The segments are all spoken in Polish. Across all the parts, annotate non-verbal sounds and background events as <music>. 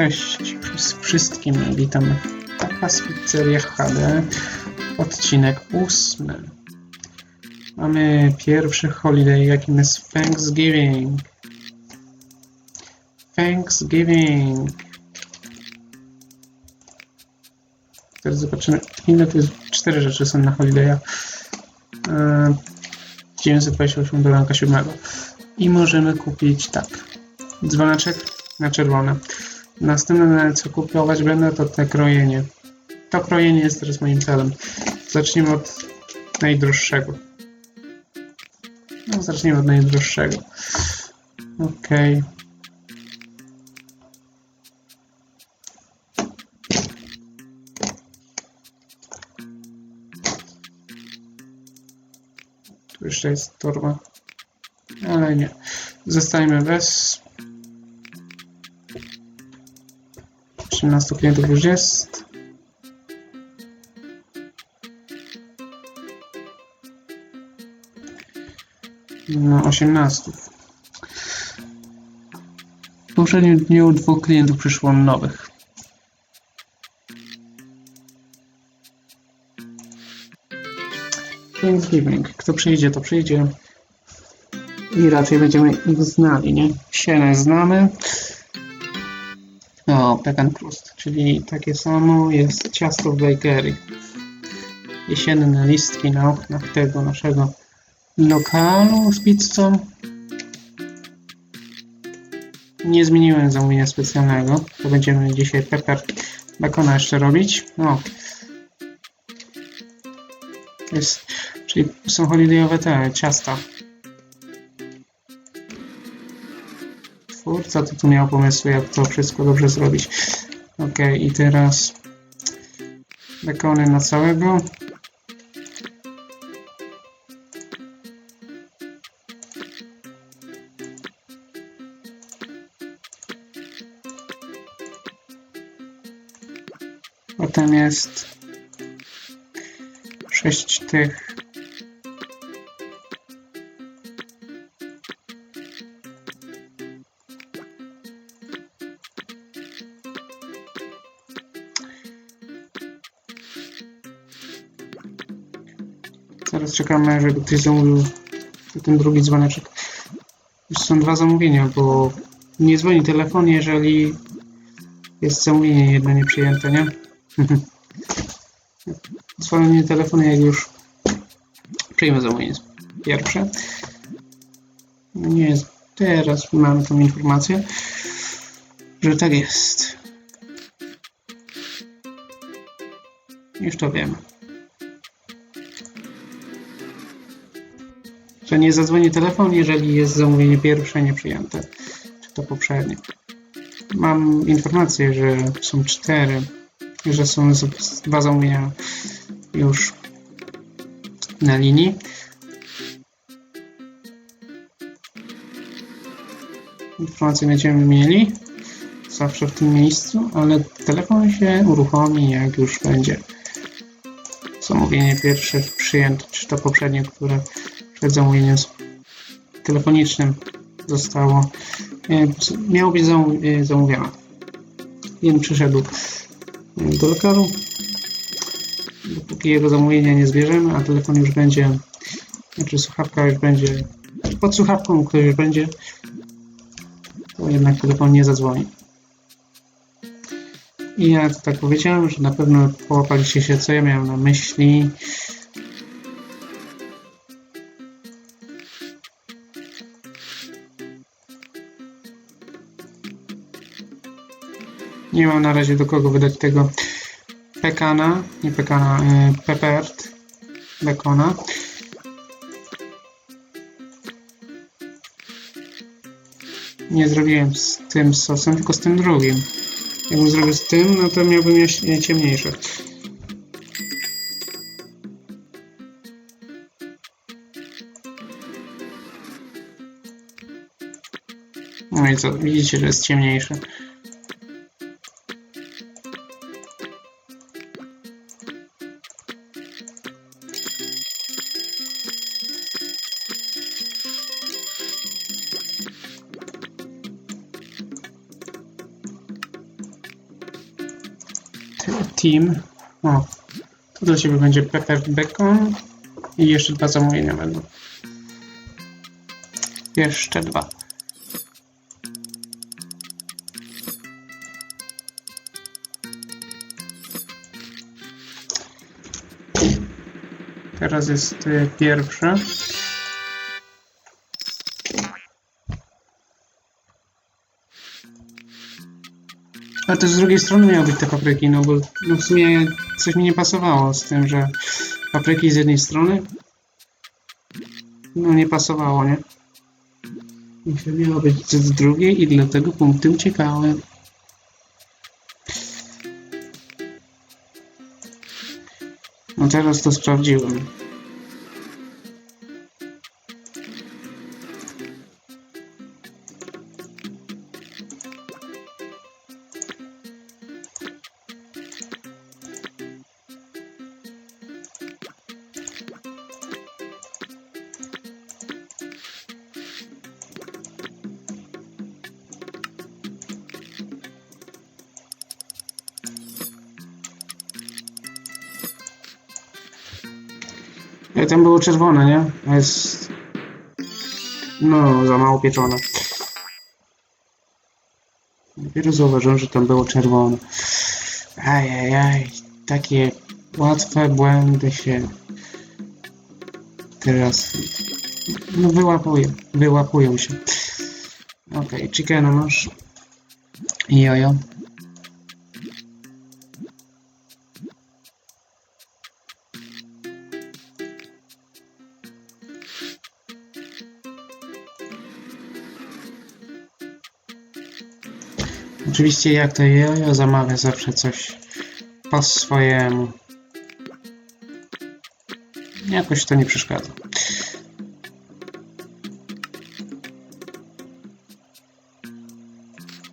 Cześć wszystkim, witam Tapas Pizzeria HD, odcinek ósmy. Mamy pierwszy holiday, jakim jest Thanksgiving. Thanksgiving. Teraz zobaczymy, ile to jest. Cztery rzeczy są na holiday'a. E, 928 do ranka 7. I możemy kupić tak. Dzwoneczek na czerwone. Następne, co kupować będę, to te krojenie. To krojenie jest teraz moim celem. Zacznijmy od najdroższego. No, zacznijmy od najdroższego. Okej. Tu jeszcze jest torba. Ale nie. Zostajmy bez 18 klientów już jest. No, 18. W poprzednim dniu dwóch klientów przyszło nowych. Thanksgiving. Kto przyjdzie, to przyjdzie. I raczej będziemy ich znali, nie? Sienę znamy. O, pecan crust, czyli takie samo jest ciasto w bakery. Jesienne listki na oknach tego naszego lokalu z pizzą. Nie zmieniłem zamówienia specjalnego. To będziemy dzisiaj pepper bacona jeszcze robić. O. Jest, czyli są holidayowe te ciasta. Twórca to tu miał pomysły, jak to wszystko dobrze zrobić. Ok, i teraz bekony na całego. Potem jest sześć tych Teraz czekamy, żeby ktoś zamówił ten drugi dzwoneczek. Już są dwa zamówienia, bo nie dzwoni telefon, jeżeli jest zamówienie jedno nieprzyjęte, nie? <laughs> Dzwoni telefon, jak już przyjmę zamówienie pierwsze. Nie jest. Teraz mamy tą informację, że tak jest. Już to wiemy. Że nie zadzwoni telefon, jeżeli jest zamówienie pierwsze nieprzyjęte, czy to poprzednie. Mam informację, że są cztery, że są dwa zamówienia już na linii. Informacje będziemy mieli zawsze w tym miejscu, ale telefon się uruchomi, jak już będzie zamówienie pierwsze przyjęte, czy to poprzednie, które przed zamówieniem telefonicznym zostało, e, miało być e, zamówione. Jeden przyszedł e, do lokalu, dopóki jego zamówienia nie zbierzemy, a telefon już będzie, znaczy słuchawka już będzie, pod słuchawką ktoś już będzie, to jednak telefon nie zadzwoni. I ja tak powiedziałem, że na pewno połapaliście się, co ja miałem na myśli. Nie mam na razie do kogo wydać tego pekana, nie pekana, yy, pepert, bekona. Nie zrobiłem z tym sosem, tylko z tym drugim. Jakbym zrobił z tym, no to miałbym je ciemniejsze. No i co, widzicie, że jest ciemniejsze. Team. O, to dla Ciebie będzie Pepper Bacon i jeszcze dwa zamówienia będą. Jeszcze dwa. Teraz jest y, pierwsze. Ale też z drugiej strony miały być te papryki, no bo no w sumie coś mi nie pasowało z tym, że papryki z jednej strony no nie pasowało, nie? I miało być z drugiej i dlatego punkty uciekały. No teraz to sprawdziłem. Ale tam było czerwone, nie? Jest... No, za mało pieczone. Dopiero zauważyłem, że tam było czerwone. Ajajaj, takie łatwe błędy się teraz no wyłapują, wyłapują się. Okej, okay, chickena masz. Jojo. Oczywiście jak to jojo zamawia zawsze coś po swojemu. Jakoś to nie przeszkadza.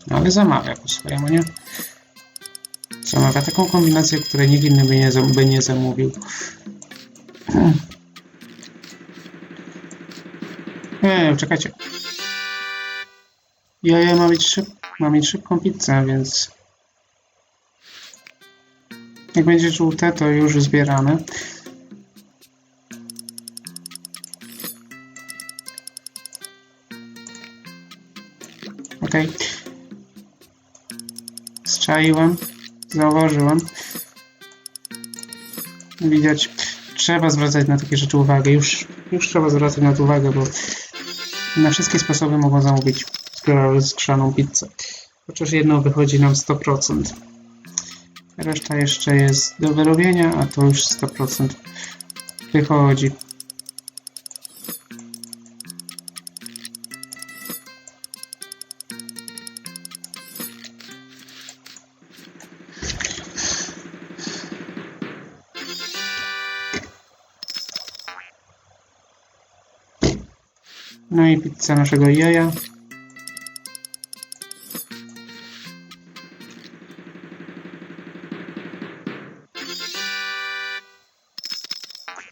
Ale zamawia po swojemu, nie? Zamawia taką kombinację, której nikt inny by nie, by nie zamówił. Eee, czekajcie. Jojo ma mieć, szyb ma mieć szybką pizzę, więc... Jak będzie żółte, to już zbieramy. Okej. Strzaiłem. Zauważyłem. Widać. Trzeba zwracać na takie rzeczy uwagę. Już, już trzeba zwracać na to uwagę, bo na wszystkie sposoby mogą zamówić skrzaną pizzę. Chociaż jedno wychodzi nam 100%. Reszta jeszcze jest do wyrobienia, a to już 100% wychodzi. No i pizza naszego jaja.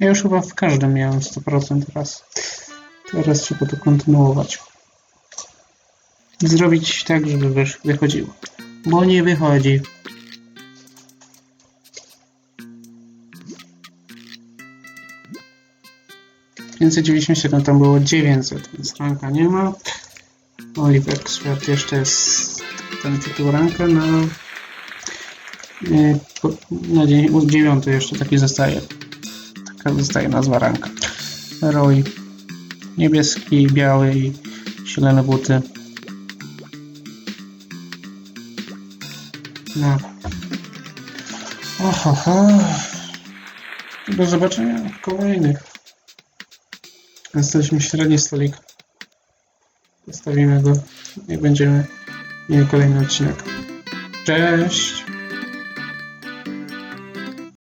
Ja już chyba w każdym miałem 100% raz. Teraz trzeba to kontynuować. Zrobić tak, żeby wysz- wychodziło. Bo nie wychodzi. siedem tam było 900, więc ranka nie ma. Oliver Świat jeszcze jest ten tytuł ranka na, yy, po- na dzień 9 jeszcze taki zostaje. Zostaje nazwa ranka. Roy niebieski, biały i zielone buty. No. Oho, Do zobaczenia w kolejnych. Jesteśmy średni stolik. Zostawimy go i będziemy mieli kolejny odcinek. Cześć!